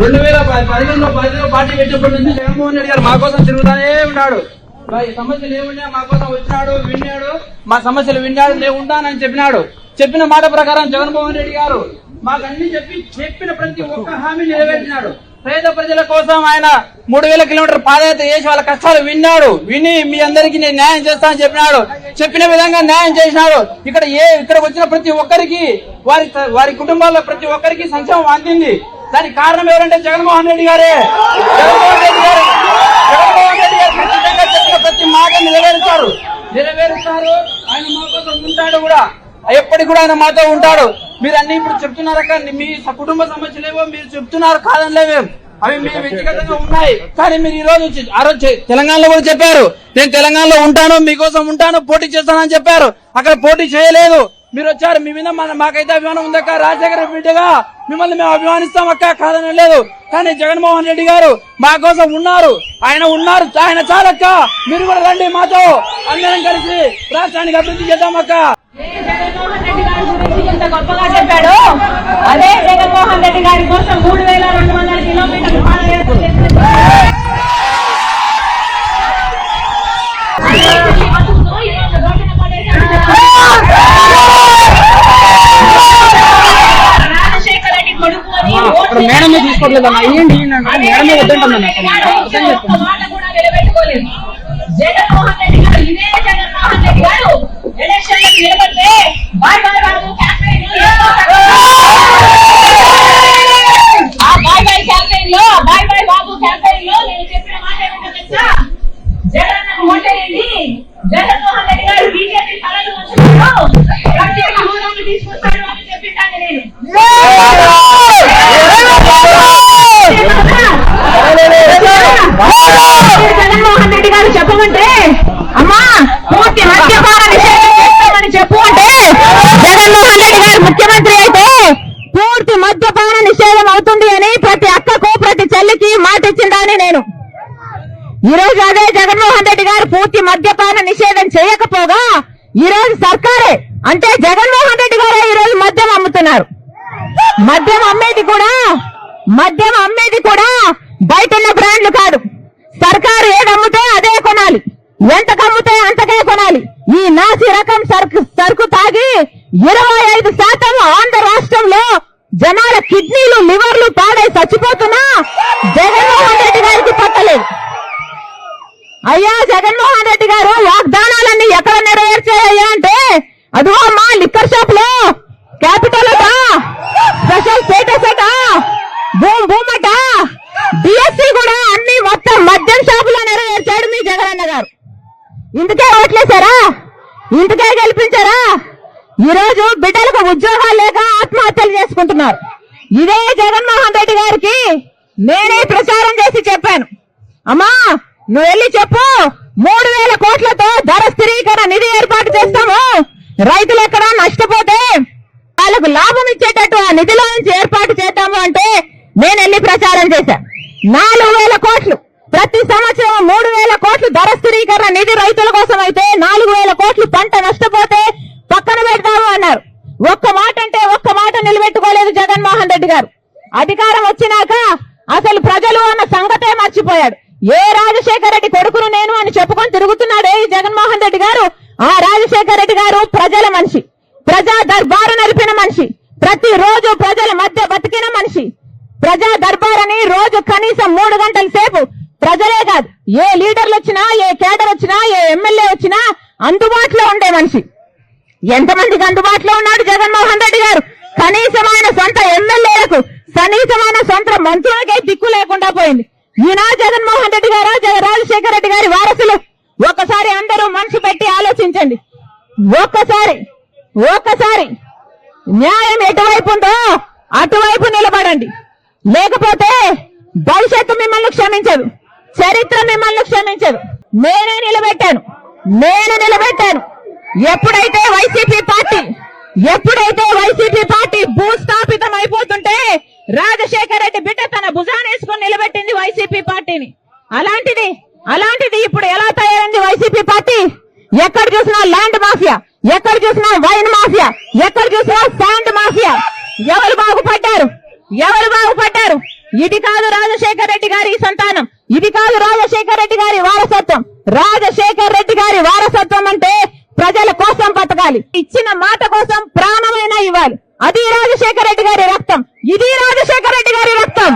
రెండు వేల ప- పదిహేనులో పదిలో పార్టీ పెట్టినప్పటి నుంచి జగన్మోహన్ రెడ్డి గారు మా కోసం తిరుగుతానే ఉన్నాడు. మా సమస్యలు ఏమున్నా మా కోసం వచ్చినాడు విన్నాడు. మా సమస్యలు విన్నాడు నేను ఉంటానని చెప్పినాడు. చెప్పిన మాట ప్రకారం జగన్మోహన్ రెడ్డి గారు మాకు అన్ని చెప్పి చెప్పిన ప్రతి ఒక్క హామీ నెరవేర్చినాడు. పేద ప్రజల కోసం ఆయన మూడు వేల కిలోమీటర్ పాదయాత్ర చేసి వాళ్ళ కష్టాలు విన్నాడు. విని మీ అందరికీ నేను న్యాయం చేస్తానని చెప్పినాడు. చెప్పిన విధంగా న్యాయం చేసినాడు. ఇక్కడ ఏ ఇక్కడ వచ్చిన ప్రతి ఒక్కరికి వారి వారి కుటుంబాల్లో ప్రతి ఒక్కరికి సంక్షేమం అందింది. దానికి కారణం ఎవరంటే జగన్మోహన్ రెడ్డి గారే. జగన్మోహన్ రెడ్డి గారు. జగన్మోహన్ రెడ్డి గారు ఖచ్చితంగా చెప్పిన ప్రతి మాట నెరవేరుతారు నెరవేరుస్తారు. ఆయన మా కోసం ఉంటాడు కూడా. ఎప్పటికి కూడా ఆయన మాతో ఉంటాడు. మీరు అన్ని ఇప్పుడు చెప్తున్నారక్క మీ కుటుంబ సమస్యలేవో మీరు చెప్తున్నారు కాదని లేవేం అవి మీ వ్యక్తిగతంగా ఉన్నాయి. కానీ మీరు ఈ రోజు వచ్చి- ఆ రోజు తెలంగాణలో కూడా చెప్పారు. నేను తెలంగాణలో ఉంటాను మీకోసం ఉంటాను పోటీ చేస్తానని చెప్పారు. అక్కడ పోటీ చేయలేదు. మీరు వచ్చారు మీ మీద మన మాకైతే అభిమానం ఉందక్క రాజశేఖర బిడ్డగా మిమ్మల్ని మేము అభిమానిస్తాం అక్క. కాదని లేదు. కానీ జగన్మోహన్ రెడ్డి గారు మా కోసం ఉన్నారు. ఆయన ఉన్నారు. ఆయన చాలక్క మీరు కూడా రండి మాతో. అందరం కలిసి రాష్ట్రానికి అభివృద్ధి చేద్దాం అక్క. గొప్పగా చెప్పాడు అదే జగన్మోహన్ రెడ్డి గారి కోసం మూడు వేల రెండు వందల కిలోమీటర్లు అక్కడ మేడం మీద తీసుకోవట్లేదమ్మా ఇయ్యండి ఇయ్యండి అంటే మేడం మీద వద్దంటున్నాను అక్కడ నేను. అర్థం ఒక్క మాట కూడా నిలబెట్టుకోలేదు జగన్మోహన్ రెడ్డి గారు ఇదే జగన్మోహన్ రెడ్డి గారు ఎలక్షన్లో నిలబడితే బాయ్ బాయ్ బాబు క్యాంపెయిన్ ఆ బాయ్ బాయ్ క్యాంపెయిన్లో బాయ్ బాయ్ బాబు క్యాంపెయిన్లో నేను చెప్పిన మాట ఏమిటో తెలుసా? జగన్ ఓటేయండి జగన్మోహన్ రెడ్డి గారు బీజేపీ తలలు వంచుతాడు ప్రత్యేక హోదాను తీసుకొస్తాడు అని చెప్పింటాను నేను జగన్మోహన్ రెడ్డి గారు చెప్పమంటే అమ్మా పూర్తి మద్యపాన నిషేధం చేస్తామని చెప్పు అంటే జగన్మోహన్ రెడ్డి గారు ముఖ్యమంత్రి అయితే పూర్తి మద్యపాన నిషేధం అవుతుంది అని ప్రతి అక్కకు ప్రతి చెల్లికి మాట ఇచ్చిందని నేను. ఈరోజు అదే జగన్మోహన్ రెడ్డి గారు పూర్తి మద్యపాన నిషేధం చేయకపోగా ఈరోజు సర్కారే అంటే జగన్మోహన్ రెడ్డి గారే ఈరోజు మద్యం అమ్ముతున్నారు. మద్యం అమ్మేది కూడా మద్యం అమ్మేది కూడా బయట ఉన్న బ్రాండ్లు కాదు. సర్కారు ఏది అమ్ముతే అదే కొనాలి. ఎంతకు అమ్ముతే అంతకే కొనాలి. ఈ నాసి రకం సరుకు సరుకు తాగి ఇరవై ఐదు శాతం ఆంధ్ర రాష్ట్రంలో జనాల కిడ్నీలు లివర్లు పాడై చచ్చిపోతున్నా జగన్మోహన్ రెడ్డి గారికి పట్టలేదు. అయ్యా జగన్మోహన్ రెడ్డి గారు వాగ్దానాలన్నీ ఎక్కడ నెరవేర్చాయ్యా అంటే అదిగో మా లిక్కర్ షాప్లో క్యాపిటల్ అట స్పెషల్ స్టేటస్ అట భూమ్ భూమ్ అట డిఎస్సి కూడా అన్ని మొత్తం మద్యం షాపులో నెరవేర్చాడు మీ జగన్ అన్న గారు. ఇందుకే ఓట్లేశారా? ఇంటికే గెలిపించారా? ఈరోజు బిడ్డలకు ఉద్యోగాలు లేక ఆత్మహత్యలు చేసుకుంటున్నారు. ఇదే జగన్మోహన్ రెడ్డి గారికి నేనే ప్రచారం చేసి చెప్పాను. అమ్మా నువ్వు వెళ్ళి చెప్పు. మూడు వేల కోట్లతో ధర స్థిరీకరణ నిధి ఏర్పాటు చేస్తాము. రైతులు ఎక్కడ నష్టపోతే వాళ్ళకు లాభం ఇచ్చేటట్టు ఆ నిధిలో నుంచి ఏర్పాటు చేద్దాము అంటే నేను వెళ్ళి ప్రచారం చేశాను. నాలుగు వేల కోట్లు. ప్రతి సంవత్సరం మూడు వేల కోట్లు ధర స్థిరీకరణ నిధి రైతుల కోసం అయితే నాలుగు వేల కోట్లు పంట నష్టపోతే పక్కన పెడతాము అన్నారు. ఒక్క మాట అంటే ఒక్క మాట నిలబెట్టుకోలేదు జగన్మోహన్ రెడ్డి గారు. అధికారం వచ్చినాక అసలు ప్రజలు అన్న సంగతే మర్చిపోయాడు. ఏ రాజశేఖర రెడ్డి కొడుకును నేను అని చెప్పుకొని తిరుగుతున్నాడే ఈ జగన్మోహన్ రెడ్డి గారు? ఆ రాజశేఖర రెడ్డి గారు ప్రజల మనిషి. ప్రజా దర్బారు నడిపిన మనిషి. ప్రతి రోజు ప్రజల మధ్య బతికిన మనిషి. ప్రజా దర్బార్ అని రోజు కనీసం మూడు గంటల సేపు ఏ లీడర్లు వచ్చినా ఏ కేడర్ వచ్చినా ఏ ఎమ్మెల్యే వచ్చినా అందుబాటులో ఉండే మనిషి. ఎంతమందికి అందుబాటులో ఉన్నాడు జగన్మోహన్ రెడ్డి గారు? కనీసమైన సొంత ఎమ్మెల్యేలకు కనీసమైన సొంత మంత్రులకే దిక్కు లేకుండా పోయింది. ఈనా జగన్మోహన్ రెడ్డి గారు రాజశేఖర రెడ్డి గారి వారసులు? ఒక్కసారి అందరూ మనసు పెట్టి ఆలోచించండి. ఒక్కసారి ఒక్కసారి న్యాయం ఎటువైపు ఉందో అటువైపు నిలబడండి. లేకపోతే భవిష్యత్తు మిమ్మల్ని క్షమించదు. చరిత్ర మిమ్మల్ని క్షమించదు. నేనే నిలబెట్టాను. నేను నిలబెట్టాను. ఎప్పుడైతే వైసీపీ పార్టీ ఎప్పుడైతే వైసీపీ పార్టీ భూస్థాపితం అయిపోతుంటే రాజశేఖర రెడ్డి బిడ్డ తన భుజానేసుకుని నిలబెట్టింది వైసీపీ పార్టీని. అలాంటిది అలాంటిది ఇప్పుడు ఎలా తయారైంది వైసీపీ పార్టీ? ఎక్కడ చూసినా ల్యాండ్ మాఫియా ఎక్కడ చూసినా వైన్ మాఫియా ఎక్కడ చూసినా శాండ్ మాఫియా. ఎవరు బాగుపడ్డారు? ఎవరు బాగుపడ్డారు? ఇది కాదు రాజశేఖర రెడ్డి గారి సంతానం. ఇది కాదు రాజశేఖర్ రెడ్డి గారి వారసత్వం. రాజశేఖర్ రెడ్డి గారి వారసత్వం అంటే ప్రజల కోసం బతకాలి. ఇచ్చిన మాట కోసం ప్రాణమైనా ఇవ్వాలి. అది రాజశేఖర్ రెడ్డి గారి రక్తం. ఇది రాజశేఖర్ రెడ్డి గారి రక్తం.